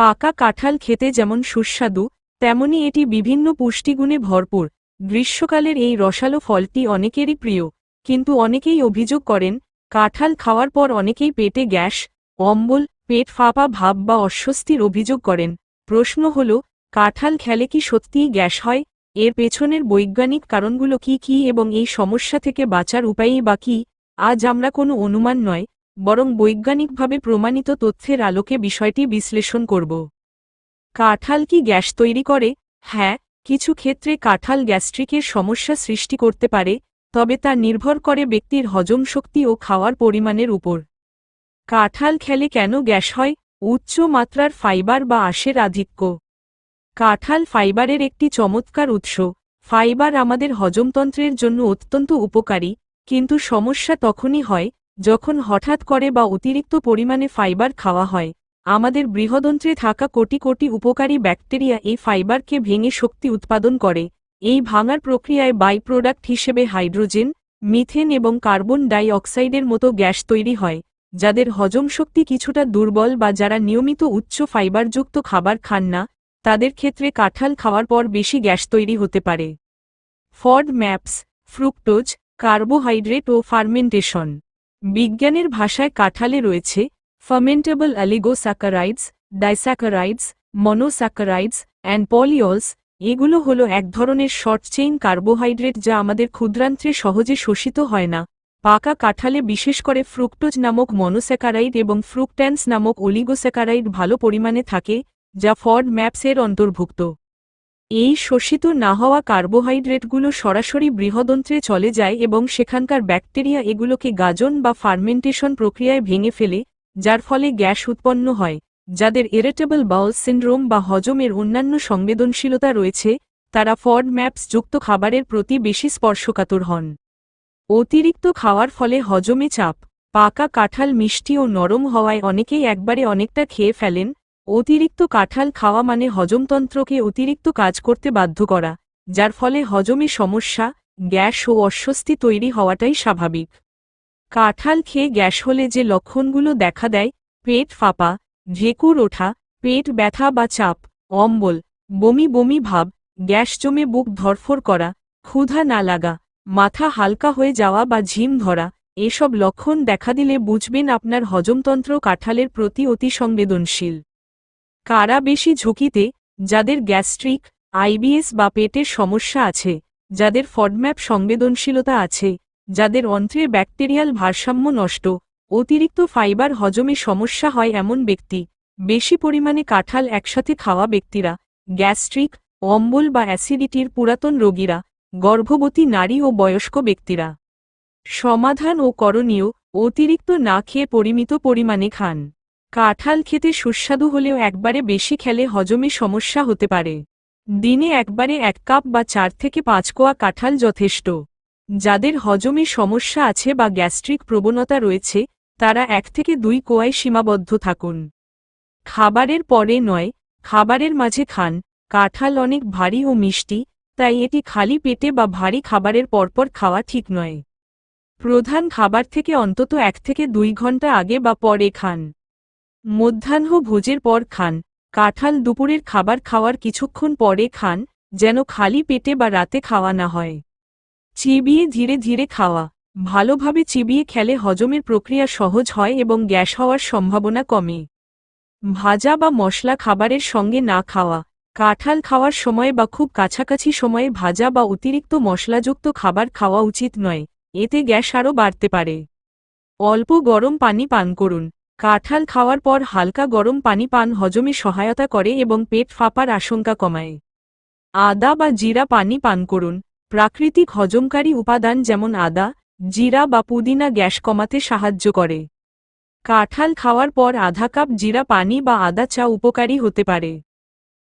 পাকা কাঁঠাল খেতে যেমন সুস্বাদু, তেমনি এটি বিভিন্ন পুষ্টিগুণে ভরপুর। গ্রীষ্মকালের এই রসালো ফলটি অনেকেরই প্রিয়, কিন্তু অনেকেই অভিযোগ করেন, কাঁঠাল খাওয়ার পর অনেকেই পেটে গ্যাস, অম্বল, পেট ফাঁপা ভাব বা অস্বস্তির অভিযোগ করেন। প্রশ্ন হল, কাঁঠাল খেলে কি সত্যিই গ্যাস হয়? এর পেছনের বৈজ্ঞানিক কারণগুলো কি কি এবং এই সমস্যা থেকে বাঁচার উপায়ই বা কি? আজ আমরা কোনো অনুমান নয় বরং বৈজ্ঞানিকভাবে প্রমাণিত তথ্যের আলোকে বিষয়টি বিশ্লেষণ করব। কাঁঠাল কি গ্যাস তৈরি করে? হ্যাঁ কিছু ক্ষেত্রে কাঁঠাল গ্যাস্ট্রিকের সমস্যা সৃষ্টি করতে পারে, তবে তা নির্ভর করে ব্যক্তির হজম শক্তি ও খাওয়ার পরিমাণের উপর। কাঁঠাল খেলে কেন গ্যাস হয়? উচ্চ মাত্রার ফাইবার বা আশের আধিক্য। কাঁঠাল ফাইবারের একটি চমৎকার উৎস। ফাইবার আমাদের হজমতন্ত্রের জন্য অত্যন্ত উপকারী, কিন্তু সমস্যা তখনই হয় যখন হঠাৎ করে বা অতিরিক্ত পরিমাণে ফাইবার খাওয়া হয়, আমাদের বৃহদন্ত্রে থাকা কোটি কোটি উপকারী ব্যাকটেরিয়া এই ফাইবারকে ভেঙে শক্তি উৎপাদন করে। এই ভাঙার প্রক্রিয়ায় বাই প্রোডাক্ট হিসেবে হাইড্রোজেন, মিথেন এবং কার্বন ডাই অক্সাইডের মতো গ্যাস তৈরি হয়, যাদের হজম শক্তি কিছুটা দুর্বল বা যারা নিয়মিত উচ্চ ফাইবারযুক্ত খাবার খান না, তাদের ক্ষেত্রে কাঁঠাল খাওয়ার পর বেশি গ্যাস তৈরি হতে পারে। ফড ম্যাপস, ফ্রুক্টোজ, কার্বোহাইড্রেট ও ফার্মেন্টেশন। বিজ্ঞানের ভাষায় কাঁঠালে রয়েছে ফার্মেন্টেবল অ্যালিগোস্যাকারাইডস ডাইস্যাকারাইডস মনোস্যাকারাইডস অ্যান্ড পলিওলস এগুলো হলো এক ধরনের শর্ট চেইন কার্বোহাইড্রেট যা আমাদের ক্ষুদ্রান্ত্রে সহজে শোষিত হয় না। পাকা কাঁঠালে বিশেষ করে ফ্রুক্টোজ নামক মনোস্যাকারাইড এবং ফ্রুকট্যান্স নামক অলিগোস্যাকারাইড ভালো পরিমাণে থাকে, যা ফর্ড ম্যাপসের অন্তর্ভুক্ত। এই শোষিত না হওয়া কার্বোহাইড্রেটগুলো সরাসরি বৃহদন্ত্রে চলে যায় এবং সেখানকার ব্যাকটেরিয়া এগুলোকে গাজন বা ফার্মেন্টেশন প্রক্রিয়ায় ভেঙে ফেলে, যার ফলে গ্যাস উৎপন্ন হয়। যাদের ইরেটেবল বাউল সিন্ড্রোম বা হজমের অন্যান্য সংবেদনশীলতা রয়েছে, তারা ফড ম্যাপস যুক্ত খাবারের প্রতি বেশি স্পর্শকাতর হন। অতিরিক্ত খাওয়ার ফলে হজমে চাপ, পাকা কাঁঠাল মিষ্টি ও নরম হওয়ায় অনেকেই একবারে অনেকটা খেয়ে ফেলেন অতিরিক্ত কাঁঠাল খাওয়া মানে হজমতন্ত্রকে অতিরিক্ত কাজ করতে বাধ্য করা, যার ফলে হজমে সমস্যা, গ্যাস ও অস্বস্তি তৈরি হওয়াটাই স্বাভাবিক। কাঁঠাল খেয়ে গ্যাস হলে যে লক্ষণগুলো দেখা দেয়, পেট ফাঁপা, ঢেকুর ওঠা, পেট ব্যথা বা চাপ, অম্বল, বমি বমি ভাব, গ্যাস জমে বুক ধরফর করা, ক্ষুধা না লাগা, মাথা হালকা হয়ে যাওয়া বা ঝিম ধরা, এসব লক্ষণ দেখা দিলে বুঝবেন আপনার হজমতন্ত্র কাঁঠালের প্রতি অতি সংবেদনশীল। কারা বেশি ঝুঁকিতে, যাদের গ্যাস্ট্রিক, আইবিএস বা পেটের সমস্যা আছে, যাদের ফডম্যাপ সংবেদনশীলতা আছে, যাদের অন্ত্রে ব্যাকটেরিয়াল ভারসাম্য নষ্ট, অতিরিক্ত ফাইবার হজমে সমস্যা হয় এমন ব্যক্তি, বেশি পরিমাণে কাঁঠাল একসাথে খাওয়া ব্যক্তিরা, গ্যাস্ট্রিক, অম্বল বা অ্যাসিডিটির পুরাতন রোগীরা, গর্ভবতী নারী ও বয়স্ক ব্যক্তিরা। সমাধান ও করণীয়, অতিরিক্ত না খেয়ে পরিমিত পরিমাণে খান। কাঁঠাল খেতে সুস্বাদু হলেও একবারে বেশি খেলে হজমে সমস্যা হতে পারে। দিনে একবারে এক কাপ বা চার থেকে পাঁচ কোয়া কাঁঠাল যথেষ্ট। যাদের হজমে সমস্যা আছে বা গ্যাস্ট্রিক প্রবণতা রয়েছে, তারা এক থেকে দুই কোয়ায় সীমাবদ্ধ থাকুন। খাবারের পরে নয়, খাবারের মাঝে খান। কাঁঠাল অনেক ভারী ও মিষ্টি, তাই এটি খালি পেটে বা ভারী খাবারের পরপর খাওয়া ঠিক নয়। প্রধান খাবার থেকে অন্তত এক থেকে দুই ঘণ্টা আগে বা পরে খান। মধ্যাহ্ন ভোজের পর খান। কাঁঠাল দুপুরের খাবার খাওয়ার কিছুক্ষণ পরে খান, যেন খালি পেটে বা রাতে খাওয়া না হয়। চিবিয়ে ধীরে ধীরে খাওয়া। ভালোভাবে চিবিয়ে খেলে হজমের প্রক্রিয়া সহজ হয় এবং গ্যাস হওয়ার সম্ভাবনা কমে। ভাজা বা মশলা খাবারের সঙ্গে না খাওয়া। কাঁঠাল খাওয়ার সময় বা খুব কাছাকাছি সময়ে ভাজা বা অতিরিক্ত মশলাযুক্ত খাবার খাওয়া উচিত নয়, এতে গ্যাস আরও বাড়তে পারে। অল্প গরম পানি পান করুন। কাঁঠাল খাওয়ার পর হালকা গরম পানি পান হজমে সহায়তা করে এবং পেট ফাঁপার আশঙ্কা কমায়। আদা বা জিরা পানি পান করুন। প্রাকৃতিক হজমকারী উপাদান যেমন আদা, জিরা বা পুদিনা গ্যাস কমাতে সাহায্য করে। কাঁঠাল খাওয়ার পর আধা কাপ জিরা পানি বা আদা চা উপকারী হতে পারে।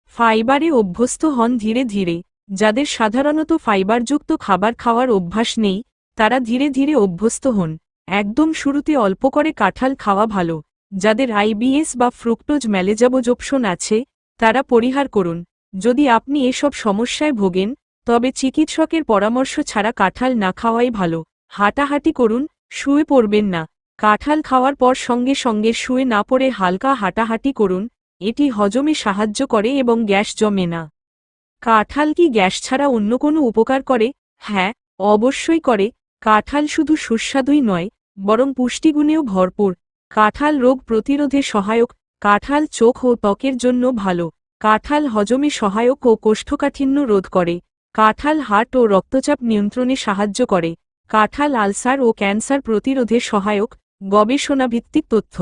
ফাইবারে অভ্যস্ত হন ধীরে ধীরে। যাদের সাধারণত ফাইবারযুক্ত খাবার খাওয়ার অভ্যাস নেই, তারা ধীরে ধীরে অভ্যস্ত হন। একদম শুরুতে অল্প করে কাঁঠাল খাওয়া ভালো। যাদের আইবিএস বা ফ্রুক্টোজ ম্যালেজাবোজোপশন আছে, তারা পরিহার করুন। যদি আপনি এসব সমস্যায় ভোগেন, তবে চিকিৎসকের পরামর্শ ছাড়া কাঁঠাল না খাওয়াই ভালো। হাঁটাহাঁটি করুন, শুয়ে পড়বেন না। কাঁঠাল খাওয়ার পর সঙ্গে সঙ্গে শুয়ে না পড়ে হালকা হাঁটাহাঁটি করুন, এটি হজমে সাহায্য করে এবং গ্যাস জমে না। কাঁঠাল কি গ্যাস ছাড়া অন্য কোনো উপকার করে? হ্যাঁ অবশ্যই করে। কাঁঠাল শুধু সুস্বাদুই নয়, বরং পুষ্টিগুণেও ভরপুর। কাঁঠাল রোগ প্রতিরোধে সহায়ক, কাঁঠাল চোখ ও ত্বকের জন্য ভালো। কাঁঠাল হজমে সহায়ক ও কোষ্ঠকাঠিন্য রোধ করে। কাঁঠাল হার্ট ও রক্তচাপ নিয়ন্ত্রণে সাহায্য করে। কাঁঠাল আলসার ও ক্যান্সার প্রতিরোধে সহায়ক, গবেষণাভিত্তিক তথ্য।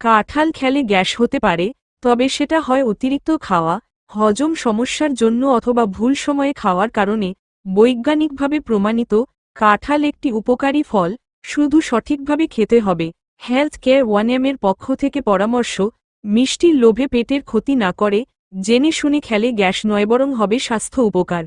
কাঁঠাল খেলে গ্যাস হতে পারে, তবে সেটা হয় অতিরিক্ত খাওয়া, হজম সমস্যার জন্য অথবা ভুল সময়ে খাওয়ার কারণে। বৈজ্ঞানিকভাবে প্রমাণিত, কাঁঠাল একটি উপকারী ফল, শুধু সঠিকভাবে খেতে হবে। হেলথ কেয়ার ওয়ানএমের পক্ষ থেকে পরামর্শ, মিষ্টির লোভে পেটের ক্ষতি না করে, জেনে শুনে খেলে গ্যাস নয় বরং হবে স্বাস্থ্য উপকার।